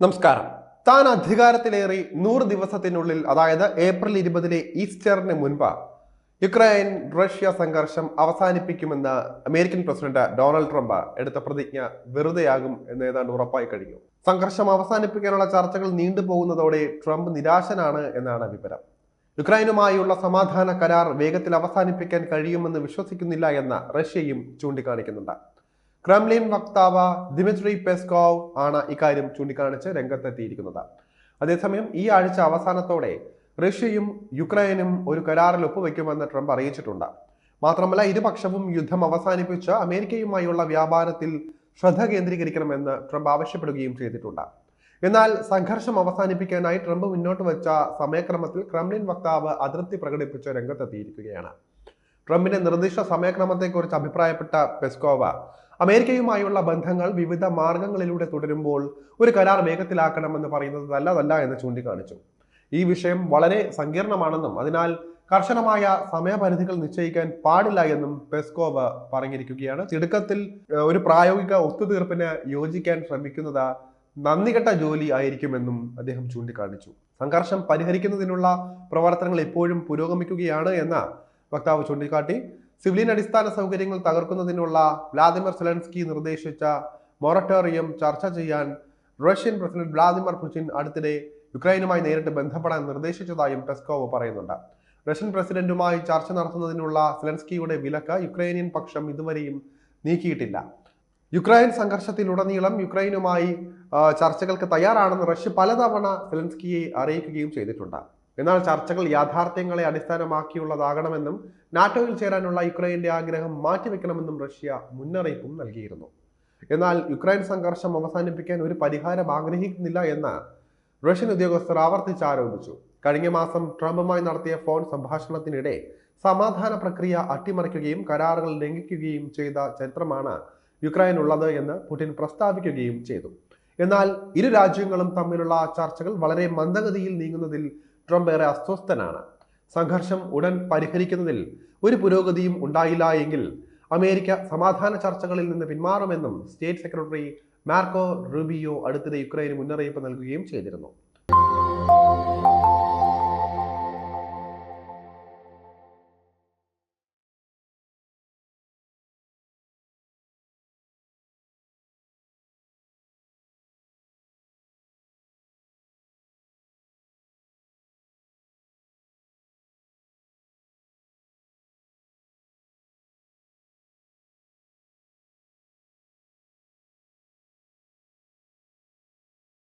നമസ്കാരം. താൻ അധികാരത്തിലേറി നൂറ് ദിവസത്തിനുള്ളിൽ അതായത് ഏപ്രിൽ ഇരുപതിലെ ഈസ്റ്ററിന് മുൻപ് യുക്രൈൻ റഷ്യ സംഘർഷം അവസാനിപ്പിക്കുമെന്ന് അമേരിക്കൻ പ്രസിഡന്റ് ഡൊണാൾഡ് ട്രംപ് എടുത്ത പ്രതിജ്ഞ വെറുതെയാകും എന്ന് ഏതാണ്ട് ഉറപ്പായി കഴിഞ്ഞു. സംഘർഷം അവസാനിപ്പിക്കാനുള്ള ചർച്ചകൾ നീണ്ടുപോകുന്നതോടെ ട്രംപ് നിരാശനാണ് എന്നാണ് വിവരം യുക്രൈനുമായുള്ള സമാധാന കരാർ വേഗത്തിൽ അവസാനിപ്പിക്കാൻ കഴിയുമെന്ന് വിശ്വസിക്കുന്നില്ല എന്ന് റഷ്യയും ചൂണ്ടിക്കാണിക്കുന്നുണ്ട്. ക്രെംലിൻ വക്താവ് ദിമിത്രി പെസ്കോവ് ആണ് ഇക്കാര്യം ചൂണ്ടിക്കാണിച്ച് രംഗത്തെത്തിയിരിക്കുന്നത്. അതേസമയം ഈ ആഴ്ച അവസാനത്തോടെ റഷ്യയും യുക്രൈനും ഒരു കരാറിൽ ഒപ്പുവെക്കുമെന്ന് ട്രംപ് അറിയിച്ചിട്ടുണ്ട്. മാത്രമല്ല ഇരുപക്ഷവും യുദ്ധം അവസാനിപ്പിച്ച് അമേരിക്കയുമായുള്ള വ്യാപാരത്തിൽ ശ്രദ്ധ കേന്ദ്രീകരിക്കണമെന്ന് ട്രംപ് ആവശ്യപ്പെടുകയും ചെയ്തിട്ടുണ്ട്. എന്നാൽ സംഘർഷം അവസാനിപ്പിക്കാനായി ട്രംപ് മുന്നോട്ട് വെച്ച സമയക്രമത്തിൽ ക്രെംലിൻ വക്താവ് അതൃപ്തി പ്രകടിപ്പിച്ച് രംഗത്തെത്തിയിരിക്കുകയാണ്. ട്രംപിന്റെ നിർദ്ദിഷ്ട സമയക്രമത്തെക്കുറിച്ച് അഭിപ്രായപ്പെട്ട പെസ്കോവ അമേരിക്കയുമായുള്ള ബന്ധങ്ങൾ വിവിധ മാർഗങ്ങളിലൂടെ തുടരുമ്പോൾ ഒരു കരാർ വേഗത്തിലാക്കണമെന്ന് പറയുന്നത് നല്ലതല്ല എന്ന് ചൂണ്ടിക്കാണിച്ചു. ഈ വിഷയം വളരെ സങ്കീർണമാണെന്നും അതിനാൽ കർശനമായ സമയപരിധികൾ നിശ്ചയിക്കാൻ പാടില്ല എന്നും പെസ്കോവ് പറഞ്ഞിരിക്കുകയാണ്. തിടുക്കത്തിൽ ഒരു പ്രായോഗിക ഒത്തുതീർപ്പിന് യോജിക്കാൻ ശ്രമിക്കുന്നത് നന്ദികെട്ട ജോലി ആയിരിക്കുമെന്നും അദ്ദേഹം ചൂണ്ടിക്കാണിച്ചു. സംഘർഷം പരിഹരിക്കുന്നതിനുള്ള പ്രവർത്തനങ്ങൾ ഇപ്പോഴും പുരോഗമിക്കുകയാണ് എന്ന് വക്താവ് ചൂണ്ടിക്കാട്ടി. സിവിലിയൻ അടിസ്ഥാന സൗകര്യങ്ങൾ തകർക്കുന്നതിനുള്ള വ്ലാദിമിർ സെലൻസ്കി നിർദ്ദേശിച്ച മൊറട്ടോറിയം ചർച്ച ചെയ്യാൻ റഷ്യൻ പ്രസിഡന്റ് വ്ളാദിമിർ പുടിൻ അടുത്തിടെ യുക്രൈനുമായി നേരിട്ട് ബന്ധപ്പെടാൻ നിർദ്ദേശിച്ചതായും പെസ്കോവ് പറയുന്നുണ്ട്. റഷ്യൻ പ്രസിഡന്റുമായി ചർച്ച നടത്തുന്നതിനുള്ള സെലൻസ്കിയുടെ വിലക്ക് യുക്രൈനിയൻ പക്ഷം ഇതുവരെയും നീക്കിയിട്ടില്ല. യുക്രൈൻ സംഘർഷത്തിലുടനീളം യുക്രൈനുമായി ചർച്ചകൾക്ക് തയ്യാറാണെന്ന് റഷ്യ പലതവണ സെലൻസ്കിയെ അറിയിക്കുകയും ചെയ്തിട്ടുണ്ട്. എന്നാൽ ചർച്ചകൾ യാഥാർത്ഥ്യങ്ങളെ അടിസ്ഥാനമാക്കിയുള്ളതാകണമെന്നും നാറ്റോയിൽ ചേരാനുള്ള യുക്രൈന്റെ ആഗ്രഹം മാറ്റിവെക്കണമെന്നും റഷ്യ മുന്നറിയിപ്പും നൽകിയിരുന്നു. എന്നാൽ യുക്രൈൻ സംഘർഷം അവസാനിപ്പിക്കാൻ ഒരു പരിഹാരം ആഗ്രഹിക്കുന്നില്ല എന്ന് റഷ്യൻ ഉദ്യോഗസ്ഥർ ആവർത്തിച്ച് ആരോപിച്ചു. കഴിഞ്ഞ മാസം ട്രംപുമായി നടത്തിയ ഫോൺ സംഭാഷണത്തിനിടെ സമാധാന പ്രക്രിയ അട്ടിമറിക്കുകയും കരാറുകൾ ലംഘിക്കുകയും ചെയ്ത ചരിത്രമാണ് യുക്രൈൻ ഉള്ളത് എന്ന് പുടിൻ പ്രസ്താവിക്കുകയും ചെയ്തു. എന്നാൽ ഇരു രാജ്യങ്ങളും തമ്മിലുള്ള ചർച്ചകൾ വളരെ മന്ദഗതിയിൽ നീങ്ങുന്നതിൽ ട്രംപ് ഏറെ അസ്വസ്ഥനാണ്. സംഘർഷം ഉടൻ പരിഹരിക്കുന്നതിൽ ഒരു പുരോഗതിയും ഉണ്ടായില്ല എങ്കിൽ അമേരിക്ക സമാധാന ചർച്ചകളിൽ നിന്ന് പിന്മാറുമെന്നും സ്റ്റേറ്റ് സെക്രട്ടറി മാർക്കോ റൂബിയോ അടുത്തിടെ യുക്രൈന് മുന്നറിയിപ്പ് നൽകുകയും ചെയ്തിരുന്നു.